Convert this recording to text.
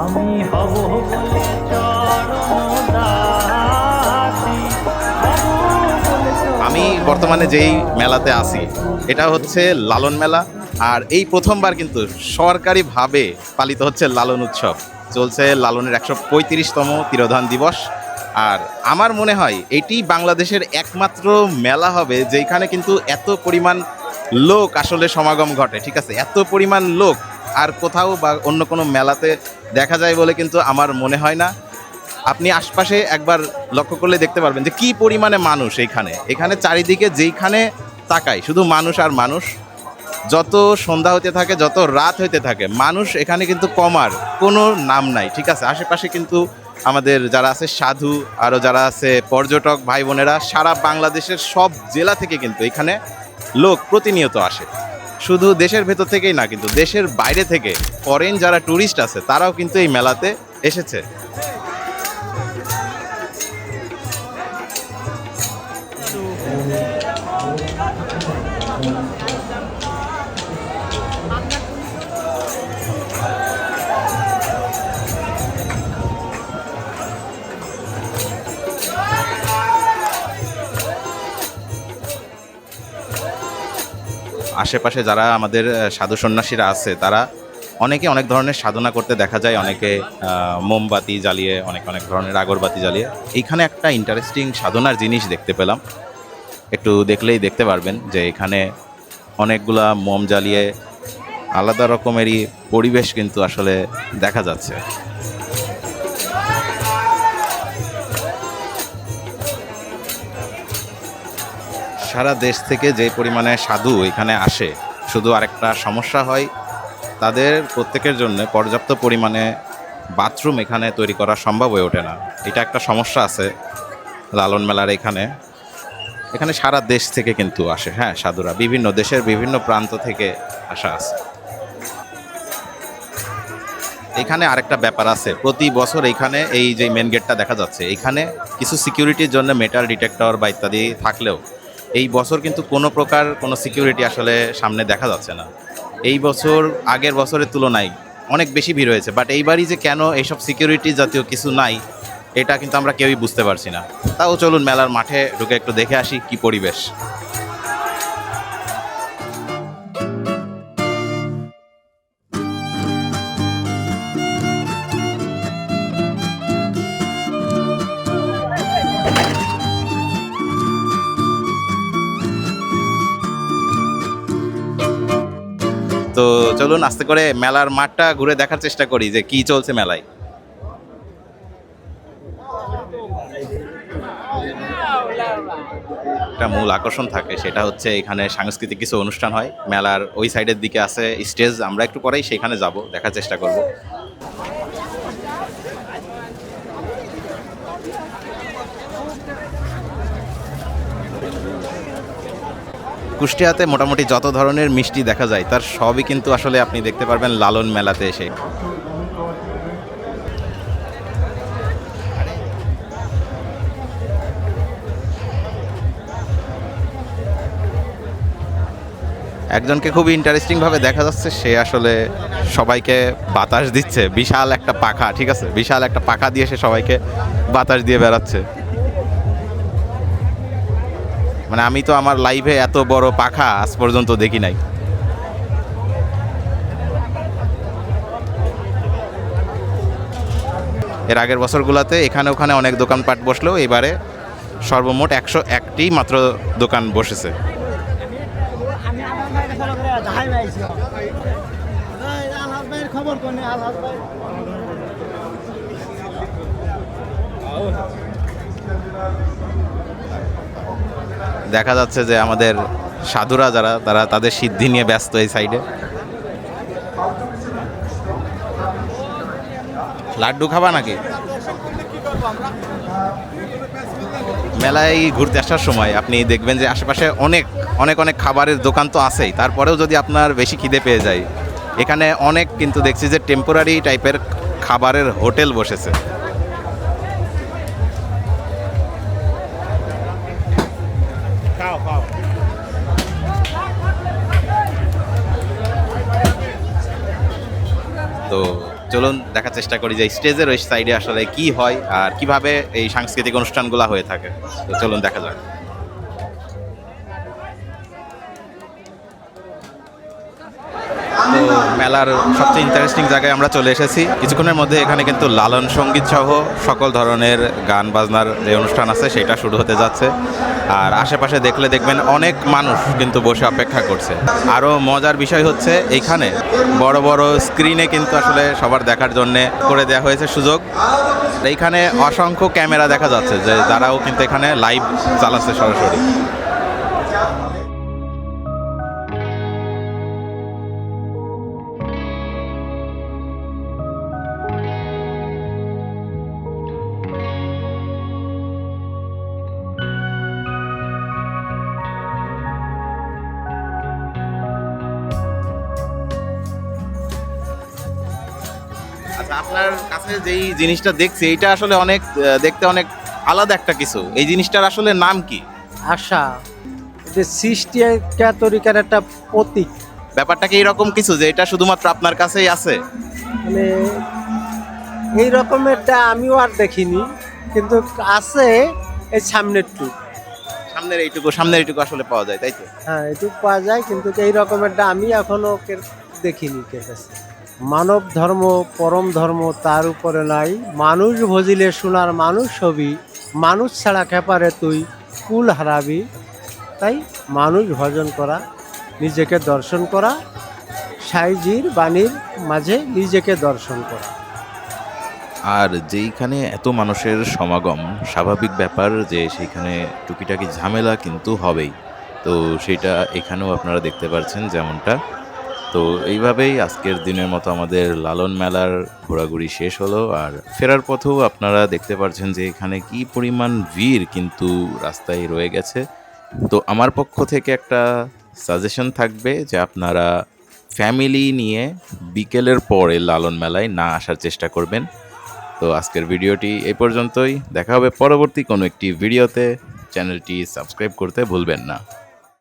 আমি হব বলে আমি বর্তমানে যেই মেলাতে আছি, এটা হচ্ছে লালন মেলা, আর এই প্রথমবার কিন্তু সরকারিভাবে পালিত হচ্ছে লালন উৎসব। চলছে লালনের একশো পঁয়ত্রিশতম তিরোধান দিবস, আর আমার মনে হয় এটি বাংলাদেশের একমাত্র মেলা হবে যেখানে কিন্তু এত পরিমাণ লোক আসলে সমাগম ঘটে, ঠিক আছে? এত পরিমাণ লোক আর কোথাও বা অন্য কোনো মেলাতে দেখা যায় বলে কিন্তু আমার মনে হয় না। আপনি আশপাশে একবার লক্ষ্য করলে দেখতে পারবেন যে কি পরিমাণে মানুষ এখানে এখানে চারিদিকে যেইখানে তাকায়, শুধু মানুষ আর মানুষ। যত সন্ধ্যা হতে থাকে, যত রাত হইতে থাকে, মানুষ এখানে কিন্তু কমার কোনো নাম নাই, ঠিক আছে? আশেপাশে কিন্তু আমাদের যারা আছে সাধু আরও যারা আছে পর্যটক ভাই বোনেরা, সারা বাংলাদেশের সব জেলা থেকে কিন্তু এখানে লোক প্রতিনিয়ত আসে। শুধু দেশের ভেতর থেকেই না, কিন্তু দেশের বাইরে থেকে ফরেন যারা ট্যুরিস্ট আছে, তারাও কিন্তু এই মেলাতে এসেছে। আশেপাশে যারা আমাদের সাধু সন্ন্যাসীরা আছে, তারা অনেকে অনেক ধরনের সাধনা করতে দেখা যায়, অনেকে মোমবাতি জ্বালিয়ে, অনেক অনেক ধরনের আগরবাতি জ্বালিয়ে। এইখানে একটা ইন্টারেস্টিং সাধনার জিনিস দেখতে পেলাম। একটু দেখলেই দেখতে পারবেন যে এখানে অনেকগুলা মোম জ্বালিয়ে আলাদা রকমেরই পরিবেশ কিন্তু আসলে দেখা যাচ্ছে। সারা দেশ থেকে যে পরিমাণে সাধু এখানে আসে, শুধু আরেকটা সমস্যা হয় তাদের প্রত্যেকের জন্য পর্যাপ্ত পরিমাণে বাথরুম এখানে তৈরি করা সম্ভব হয়ে ওঠে না। এটা একটা সমস্যা আছে লালন মেলার এখানে। এখানে সারা দেশ থেকে কিন্তু আসে হ্যাঁ সাধুরা। বিভিন্ন দেশের বিভিন্ন প্রান্ত থেকে আসা আছে। এখানে আরেকটা ব্যাপার আছে। প্রতি বছর এইখানে এই যে মেন গেটটা দেখা যাচ্ছে, এখানে কিছু সিকিউরিটির জন্য মেটাল ডিটেক্টর বা ইত্যাদি থাকলেও এই বছর কিন্তু কোনো প্রকার কোনো সিকিউরিটি আসলে সামনে দেখা যাচ্ছে না। এই বছর আগের বছরের তুলনায় অনেক বেশি ভিড় হয়েছে বাট এইবারই যে কেন এইসব সিকিউরিটি জাতীয় কিছু নাই, এটা কিন্তু আমরা কেউই বুঝতে পারছি না। তাও চলুন মেলার মাঠে ঢুকে একটু দেখে আসি কি পরিবেশ। তো চলুন আস্তে করে মেলার মাঠটা ঘুরে দেখার চেষ্টা করি যে কি চলছে মেলায়। একটা মূল আকর্ষণ থাকে, সেটা হচ্ছে এখানে সাংস্কৃতিক কিছু অনুষ্ঠান হয়। মেলার ওই সাইডের দিকে আছে স্টেজ আমরা একটু পরেই সেখানে যাব, দেখার চেষ্টা করব। কুষ্টিয়াতে মোটামুটি যত ধরনের মিষ্টি দেখা যায়, তার সবই কিন্তু আসলে আপনি দেখতে পারবেন লালন মেলাতে এসে। একজনকে খুবই ইন্টারেস্টিং ভাবে দেখা যাচ্ছে, সে আসলে সবাইকে বাতাস দিচ্ছে। বিশাল একটা পাখা, ঠিক আছে? বিশাল একটা পাখা দিয়ে সে সবাইকে বাতাস দিয়ে বেড়াচ্ছে। মানে আমি তো আমার লাইভে এত বড় পাখা আজ পর্যন্ত দেখি নাই। এর আগের বছরগুলোতে এখানে ওখানে অনেক দোকানপাট বসলেও এবারে সর্বমোট একশো একটি মাত্র দোকান বসেছে। আমি দেখা যাচ্ছে যে আমাদের সাধুরা যারা, তারা তাদের সিদ্ধি নিয়ে ব্যস্ত এই সাইডে লাড্ডু খাবা নাকি? মেলায় ঘুরতে আসার সময় আপনি দেখবেন যে আশেপাশে অনেক অনেক অনেক খাবারের দোকান তো আছেই। তারপরেও যদি আপনার বেশি খিদে পেয়ে যায়, এখানে অনেক কিন্তু দেখছি যে টেম্পোরারি টাইপের খাবারের হোটেল বসেছে। চলুন দেখার চেষ্টা করি যে স্টেজের ওই সাইডে আসলে কি হয় আর কীভাবে এই সাংস্কৃতিক অনুষ্ঠানগুলো হয়ে থাকে। তো চলুন দেখা যাক। মেলার সবচেয়ে ইন্টারেস্টিং জায়গায় আমরা চলে এসেছি। কিছুক্ষণের মধ্যে এখানে কিন্তু লালন সংগীত সহ সকল ধরনের গান বাজনার যে অনুষ্ঠান আছে, সেটা শুরু হতে যাচ্ছে। আর আশেপাশে দেখলে দেখবেন অনেক মানুষ কিন্তু বসে অপেক্ষা করছে। আরও মজার বিষয় হচ্ছে এইখানে বড় বড় স্ক্রিনে কিন্তু আসলে সবার দেখার জন্য করে দেওয়া হয়েছে সুযোগ। এইখানে অসংখ্য ক্যামেরা দেখা যাচ্ছে, যে যারাও কিন্তু এখানে লাইভ চালাচ্ছে সরাসরি। আপনার কাছে যেই জিনিসটা দেখছি এটা আসলে অনেক দেখতে অনেক আলাদা একটা কিছু। এই জিনিসটার আসলে নাম কি? আশা যে সৃষ্টি একটা তরিকার একটা প্রতীক। ব্যাপারটা কি এরকম কিছু যে এটা শুধুমাত্র আপনার কাছেই আছে? মানে এই রকমেরটা আমিও আর দেখিনি কিন্তু আছে এই সামনেরটু সামনের এইটুকু সামনের এইটুকু আসলে পাওয়া যায় তাই তো? হ্যাঁ এটুকু পাওয়া যায় কিন্তু এই রকমেরটা আমি এখনও দেখিনি কে কাছে মানব ধর্ম, পরম ধর্ম তার উপরে নাই। মানুষ ভজিলে সোনার মানুষ ছবি মানুষ ছাড়া খেপারে তুই কুল হারাবি। তাই মানুষ ভজন করা, নিজেকে দর্শন করা, সাইজির বাণীর মাঝে নিজেকে দর্শন করা। আর যেইখানে এত মানুষের সমাগম, স্বাভাবিক ব্যাপার যে সেইখানে টুকিটাকি ঝামেলা কিন্তু হবেই। তো সেটা এখানেও আপনারা দেখতে পাচ্ছেন যেমনটা। তো এইভাবেই আজকের দিনের মতো আমাদের লালন মেলার ঘোরাঘুরি শেষ হলো। আর ফেরার পথেও আপনারা দেখতে পাচ্ছেন যে এখানে কি পরিমাণ ভিড় কিন্তু রাস্তায় রয়ে গেছে। তো আমার পক্ষ থেকে একটা সাজেশন থাকবে যে আপনারা ফ্যামিলি নিয়ে বিকেলের পরে লালন মেলায় না আসার চেষ্টা করবেন। তো আজকের ভিডিওটি এই পর্যন্তই। দেখা হবে পরবর্তী কোনো একটি ভিডিওতে। চ্যানেলটি সাবস্ক্রাইব করতে ভুলবেন না।